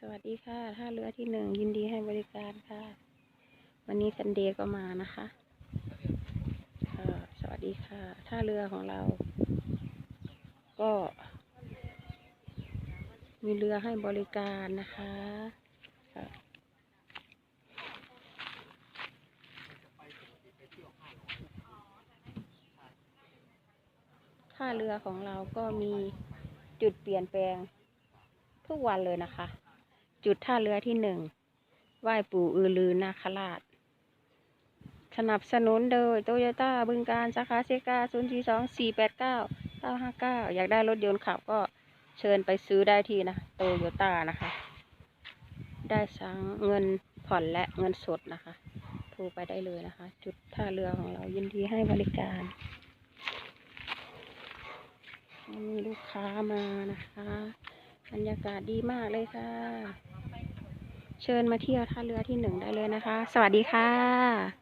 สวัสดีค่ะท่าเรือที่หนึ่งยินดีให้บริการค่ะ วันนี้ซันเดย์ก็มานะคะสวัสดีค่ะท่าเรือของเรา ก็ มีเรือให้บริการนะคะท่าเรือของเราก็มีจุดเปลี่ยนแปลงทุกวันเลยนะคะ จุดท่าเรือที่หนึ่งไหว้ปู่อือลือนาคราช สนับสนุนโดยโตโยต้าบึงการสาขาเซกา0 4 2 4 8 9 9 5 9อยากได้รถยนต์ขับก็เชิญไปซื้อได้ที่นะโตโยต้านะคะ ได้ทั้งเงินผ่อนและเงินสดนะคะ โทรไปได้เลยนะคะ จุดท่าเรือของเรายินดีให้บริการมีลูกค้ามานะคะ บรรยากาศดีมากเลยค่ะ เชิญมาเที่ยวท่าเรือที่หนึ่งได้เลยนะคะ สวัสดีค่ะ